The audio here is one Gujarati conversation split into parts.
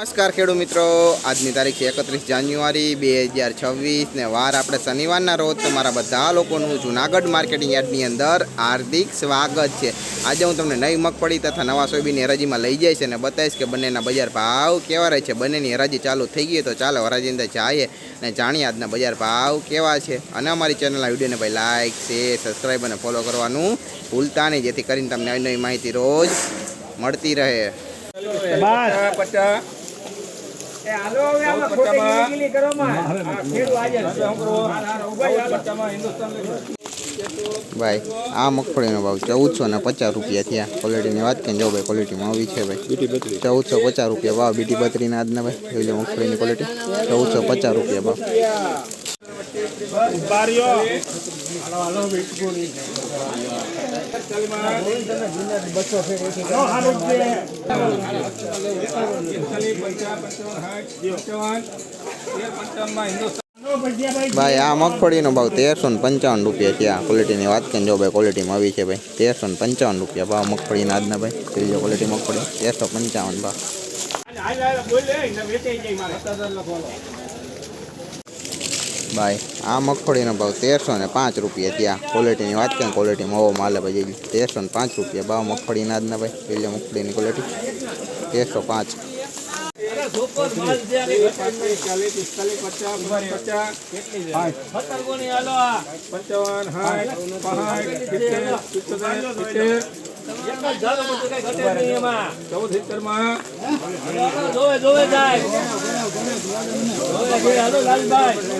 નમસ્કાર ખેડૂત મિત્રો. આજની તારીખ એકત્રીસ જાન્યુઆરી બે હજાર છવ્વીસ ને વાર આપણે શનિવારના રોજ તમારા બધા લોકોનું જુનાગઢ માર્કેટિંગ યાર્ડની અંદર હાર્દિક સ્વાગત છે. આજે હું તમને નવી મગફળી તથા નવા સોયાબીનની હરાજીમાં લઈ જઈશ અને બતાવીશ કે બંનેના બજાર ભાવ કેવા રહે છે. બંનેની હરાજી ચાલુ થઈ ગઈ તો ચાલો હરાજી અંદર જઈએ અને જાણીએ આજના બજાર ભાવ કેવા છે. અને અમારી ચેનલના વિડીયોને ભાઈ લાઇક શેર સબસ્ક્રાઈબ અને ફોલો કરવાનું ભૂલતા નહીં જેથી કરીને તમને નવી નવી માહિતી રોજ મળતી રહે. પચાસ. ભાઈ આ મગફળીનો ભાવ ચૌદસો ને પચાસ રૂપિયા થયા. ક્વોલિટીની વાત કરીને જો ભાઈ ક્વોલિટીમાં આવી છે ભાઈ. ચૌદસો પચાસ રૂપિયા ભાવ બીટી બત્રીના આજના ભાઈ. જોઈ લો મગફળીની ક્વોલિટી ચૌદસો પચાસ રૂપિયા ભાવ. ભાઈ, આ મગફળીનો ભાવ તેરસો ને પંચાવન રૂપિયા થયા ક્વોલિટીની વાત કરીને જો ભાઈ ક્વોલિટીમાં આવી છે ભાઈ. તેરસો ને પંચાવન રૂપિયા ભાવ મગફળીના આજના ભાઈ. ત્રીજો ક્વોલિટી મગફળી. તેરસો પંચાવન ભાવ હાલ, હાલ, બોલ લે, ને વેચાઈ જાય મારે. ભાઈ આ મગફળીનો ભાવ તેરસો ને પાંચ રૂપિયા ત્યાં ક્વોલિટીની વાત કરીને ક્વોલિટીમાં ઓવો માલે ભાઈ તેરસો ને પાંચ રૂપિયા ભાવ મગફળીના આજના ભાઈ પેલી મગફળીની ક્વોલિટી તેરસો પાંચ. સાઠ,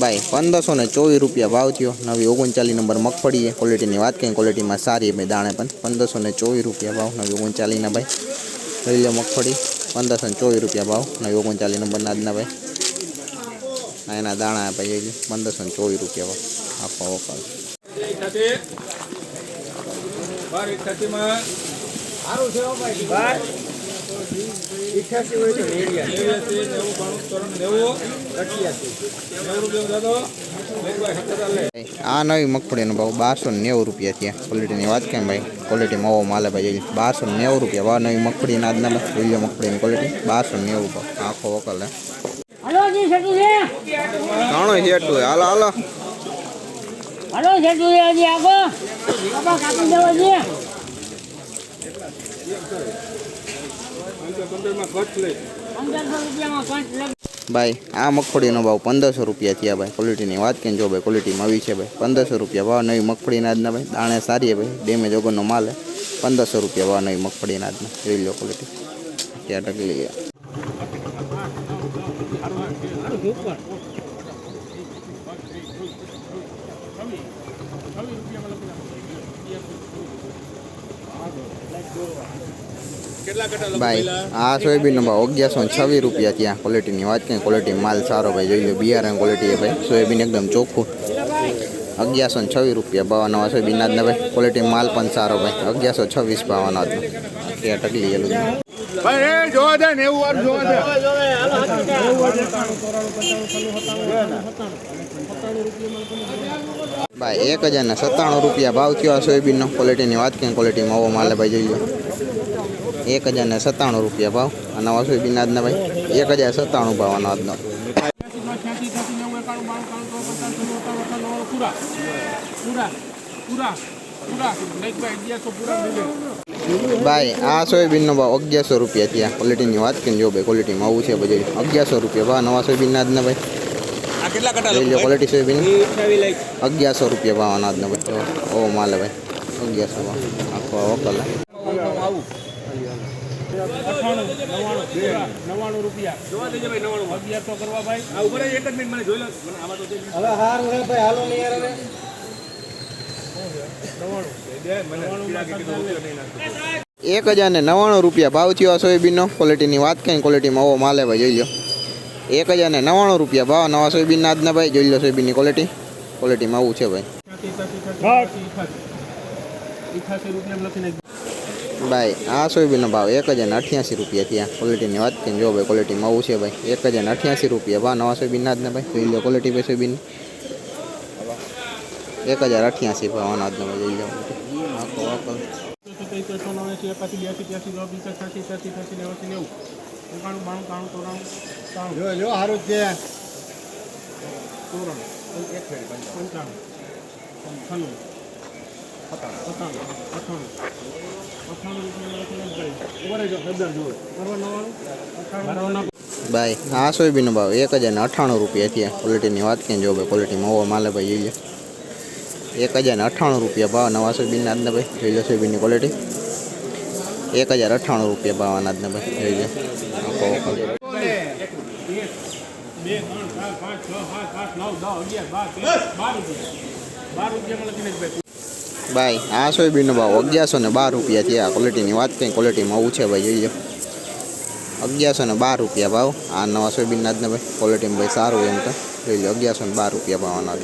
ભાઈ, પંદરસો ને ચોવીસ રૂપિયા ભાવ થયો. નવી ઓગણચાલીસ નંબર મગફળી છે ક્વોલિટીની વાત કરીએ ક્વોલિટીમાં સારી ભાઈ દાણે પણ. પંદરસો ને ચોવીસ રૂપિયા ભાવ, નવી ઓગણચાલીસના ભાઈ. લઈ લો મગફળી. પંદરસો ને ચોવીસ રૂપિયા ભાવ, નવી ઓગણચાલીસ નંબરના આજના ભાઈ. એના દાણા ભાઈ પંદરસો ને ચોવીસ રૂપિયા ભાવ. આખો વકાલ થતી બાર. એક થતીમાં હોય તો રેડિયા. નેવ્યાસી નેવું બાણું ચોરાણું નેવું નેવું રૂપિયા દાદો આ નવી મગફળીનો ભાવ બારસો નેવું રૂપિયા થયા. ક્વોલિટીની વાત કેમ ભાઈ? ક્વોલિટીમાં ઓવો માલે ભાઈ. બારસો નેવું રૂપિયા. ભાવ નવી મગફળીના આજના ભાઈ જોઈ લો મગફળીની ક્વોલિટી બારસો નેવું ભાવ. આખો વકલ હે હલો જી સેટુ છે. ઘણો હેઠું હાલો હાલો. હલો સેટુ હજી આગો. કાપી દેવો છે પંદરમાં ખર્ચ લે પંદરસો રૂપિયામાં પાંચ લગ ભાઈ, આ મગફળીનો ભાવ પંદરસો રૂપિયા થયા ભાઈ. ક્વોલિટીની વાત કરીને જો ભાઈ ક્વોલિટીમાં આવી છે ભાઈ. પંદરસો રૂપિયા ભાવ, નવી મગફળીના આજના ભાઈ. દાણે સારી ભાઈ. ડેમેજ વગરનો માલ છે. પંદરસો રૂપિયા ભાવ, નવી મગફળીના આજના. જોઈ લો ક્વોલિટી ત્યાં ટકલી ભાઈ આ સોયાબીનનો ભાવ અગિયારસો ને છવ્વીસ રૂપિયા ત્યાં ક્વોલિટીની વાત કઈ ક્વોલિટી માલ સારો ભાઈ. જોઈ લો બિયારણ ક્વોલિટી છે ભાઈ. સોયાબીન એકદમ ચોખ્ખું. અગિયારસો ને છવ્વીસ રૂપિયા ભાવ નવા સોયાબીન જ ભાઈ. ક્વોલિટી માલ પણ સારો ભાઈ. અગિયારસો છવ્વીસ ભાવનો હતો ત્યાં ટકલી ગયેલું ભાઈ એક હજાર ને સત્તાણું રૂપિયા ભાવ થયો આ સોયાબીનનો. ક્વોલિટીની વાત કઈ ક્વોલિટીમાં ઓવો માલ ભાઈ જોઈ લો. એક હજાર ને સત્તાણું રૂપિયા ભાવ. આ નવા સોયાબીન આજના ભાઈ એક હજાર સત્તાણું ભાવ આનો આજનો. ભાઈ આ સોયાબીનનો ભાવ અગિયારસો રૂપિયા થયા. ક્વોલિટીની વાત કરીને જો ભાઈ ક્વોલિટીમાં આવું છે બધું. અગિયારસો રૂપિયા ભાવ નવા સોયાબીન આજના ભાઈ આ કેટલા કટા લઈ લો ક્વોલિટી સોયાબીન. અગિયારસો રૂપિયા ભાવ અનાજનો ભાઈ. ઓ માલે ભાઈ અગિયારસો ભાવ. આખો વકલ નવ્વાણું રૂપિયા. જોવા દેજે ભાઈ નવાણું અગિયારસો કરવા ભાઈ. આ ઉપર એક જ મિનિટ મને જોઈ લો. આમાં તો હવે હારું હે ભાઈ હાલો ને યાર હવે. દે મને પીડા કે કીધું રૂપિયો નહીં નાખતો. એક હજાર ને નવ્વાણું રૂપિયા ભાવ થયો આ સોયાબીનનો. ક્વોલિટીની વાત કરીને ક્વોલિટીમાં આવો માલે ભાઈ જોઈ લો એક હજાર ને નવ્વાણું રૂપિયા ભાવ નવા સોયાબીનના આજના ભાઈ જોઈ લો સોયાબીનની ક્વોલિટી ક્વોલિટીમાં આવું છે ભાઈ. ભાઈ આ સોયાબીનનો ભાવ એક હજાર ને અઠ્યાસી રૂપિયા થયા. ક્વોલિટીની વાત કરીને જો ભાઈ ક્વોલિટીમાં આવું છે ભાઈ. એક હજાર અઠ્યાસી રૂપિયા. ભાવ નવા સોયાબીનના આજના ભાઈ. જોઈ લો ક્વોલિટી ભાઈ સોયાબીન એક હજાર અઠ્યાસી ભાવ આના આજના ભાઈ જોઈ લો. આખો આખો. જો જો સારું છે ભાઈ આ સોયાબીનનો ભાવ એક હજાર ને અઠ્ઠાણું રૂપિયા થયા. ક્વોલિટીની વાત કરીને જો ભાઈ ક્વોલિટીમાં ઓવર માલે ભાઈ જોઈ લો એક હજાર ને અઠ્ઠાણું રૂપિયા ભાવ નવા સોયાબીનના આજના ભાઈ. જોઈ લો સોયાબીનની ક્વોલિટી. એક હજાર અઠ્ઠાણું રૂપિયા ભાવ આના આજના ભાઈ. જોઈ લો. આખો આખો. બે, ત્રણ, ચાર, પાંચ, છ, સાત, આઠ, નવ, દસ, અગિયાર, બાર, તેર, બાર રૂપિયા. બાર રૂપિયા મળે દિનેશભાઈ ભાઈ આ સોયાબીનનો ભાવ અગિયારસો ને બાર રૂપિયા થયા ક્વોલિટીની વાત કંઈ ક્વોલિટીમાં આવું છે ભાઈ જોઈએ અગિયારસો ને બાર રૂપિયા ભાવ. આ નવા સોયાબીનના આજના ભાઈ ક્વોલિટીમાં ભાઈ સારું એમ તો. જોઈ લો, અગિયારસો ને બાર રૂપિયા ભાવ આના